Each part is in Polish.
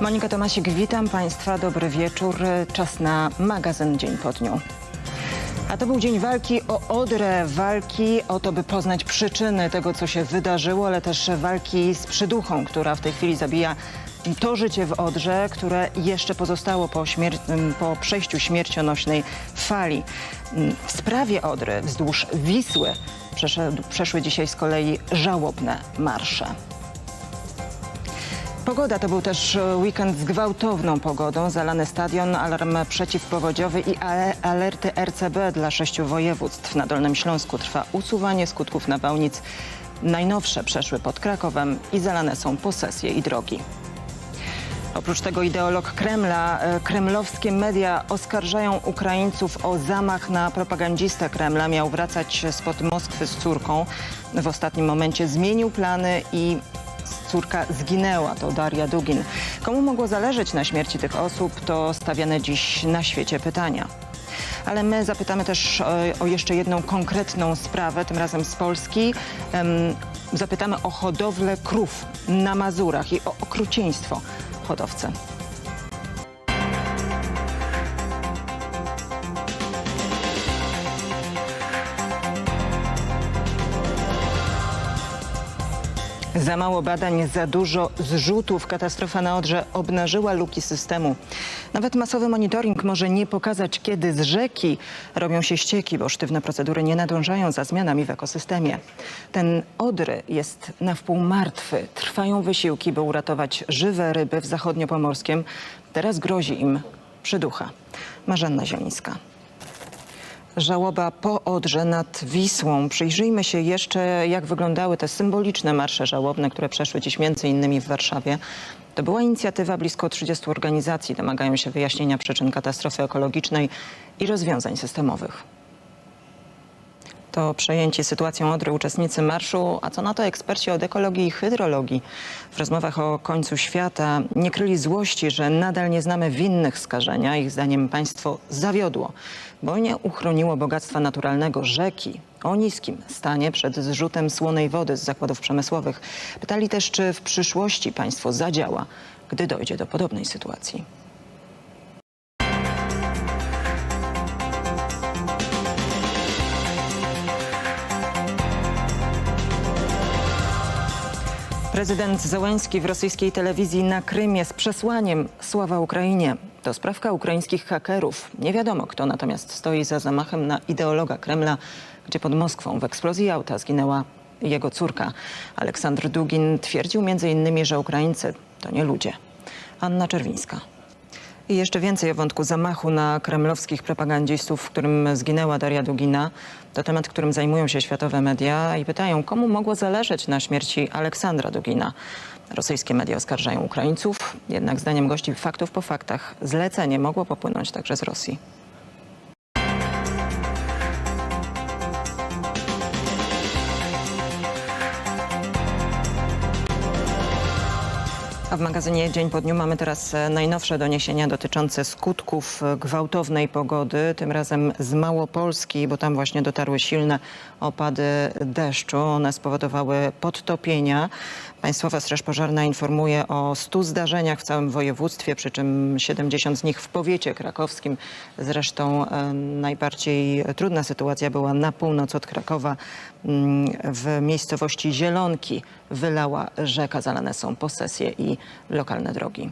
Monika Tomasik, witam Państwa, dobry wieczór. Czas na magazyn Dzień po dniu. A to był dzień walki o Odrę, walki o to, by poznać przyczyny tego, co się wydarzyło, ale też walki z przyduchą, która w tej chwili zabija to życie w Odrze, które jeszcze pozostało po, po przejściu śmiercionośnej fali. W sprawie Odry wzdłuż Wisły przeszedł, przeszły dzisiaj z kolei żałobne marsze. Pogoda to był też e, weekend z gwałtowną pogodą. Zalany stadion, alarm przeciwpowodziowy i ale- alerty RCB dla sześciu województw. Na Dolnym Śląsku trwa usuwanie skutków nawałnic. Najnowsze przeszły pod Krakowem i zalane są posesje i drogi. Oprócz tego ideolog Kremla, e, kremlowskie media oskarżają Ukraińców o zamach na propagandzistę Kremla. Miał wracać spod Moskwy z córką. W ostatnim momencie zmienił plany i córka zginęła. To Daria Dugin. Komu mogło zależeć na śmierci tych osób, to stawiane dziś na świecie pytania. Ale my zapytamy też o, o jeszcze jedną konkretną sprawę, tym razem z Polski. Zapytamy o hodowlę krów na Mazurach i o okrucieństwo hodowcy. Za mało badań, za dużo zrzutów. Katastrofa na Odrze obnażyła luki systemu. Nawet masowy monitoring może nie pokazać, kiedy z rzeki robią się ścieki, bo sztywne procedury nie nadążają za zmianami w ekosystemie. Ten Odry jest na wpół martwy. Trwają wysiłki, by uratować żywe ryby w zachodniopomorskiem. Teraz grozi im przyducha. Marzanna Zielińska. Żałoba po Odrze nad Wisłą. Przyjrzyjmy się jeszcze, jak wyglądały te symboliczne marsze żałobne, które przeszły dziś między innymi w Warszawie. To była inicjatywa blisko 30 organizacji. Domagają się wyjaśnienia przyczyn katastrofy ekologicznej i rozwiązań systemowych. To przejęci sytuacją Odry uczestnicy marszu, a co na to eksperci od ekologii i hydrologii. W rozmowach o końcu świata nie kryli złości, że nadal nie znamy winnych skażenia. Ich zdaniem państwo zawiodło, bo nie uchroniło bogactwa naturalnego rzeki o niskim stanie przed zrzutem słonej wody z zakładów przemysłowych. Pytali też, czy w przyszłości państwo zadziała, gdy dojdzie do podobnej sytuacji. Prezydent Zełenski w rosyjskiej telewizji na Krymie z przesłaniem sława Ukrainie. To sprawka ukraińskich hakerów. Nie wiadomo, kto natomiast stoi za zamachem na ideologa Kremla, gdzie pod Moskwą w eksplozji auta zginęła jego córka. Aleksandr Dugin twierdził m.in., że Ukraińcy to nie ludzie. Anna Czerwińska. I jeszcze więcej o wątku zamachu na kremlowskich propagandzistów, w którym zginęła Daria Dugina. To temat, którym zajmują się światowe media i pytają, komu mogło zależeć na śmierci Aleksandra Dugina. Rosyjskie media oskarżają Ukraińców, jednak zdaniem gości faktów po faktach zlecenie mogło popłynąć także z Rosji. A w magazynie Dzień po dniu mamy teraz e, najnowsze doniesienia dotyczące skutków e, gwałtownej pogody, tym razem z Małopolski, bo tam właśnie dotarły silne opady deszczu. One spowodowały podtopienia. Państwowa Straż Pożarna informuje o 100 zdarzeniach w całym województwie, przy czym 70 z nich w powiecie krakowskim. Zresztą e, najbardziej trudna sytuacja była na północ od Krakowa mm, w miejscowości Zielonki. Wylała rzeka, zalane są posesje i lokalne drogi.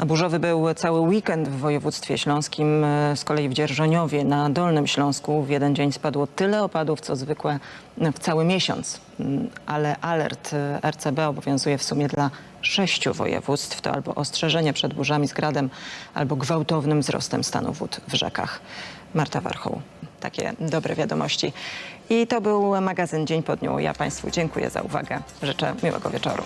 A burzowy był cały weekend w województwie śląskim. E, Z kolei w Dzierżoniowie na Dolnym Śląsku w jeden dzień spadło tyle opadów, co zwykłe w cały miesiąc. Mm, Ale alert e, RCB obowiązuje w sumie dla sześciu województw. To albo ostrzeżenie przed burzami z gradem, albo gwałtownym wzrostem stanu wód w rzekach. Marta Warchoł. Takie dobre wiadomości. I to był magazyn Dzień po dniu. Ja Państwu dziękuję za uwagę. Życzę miłego wieczoru.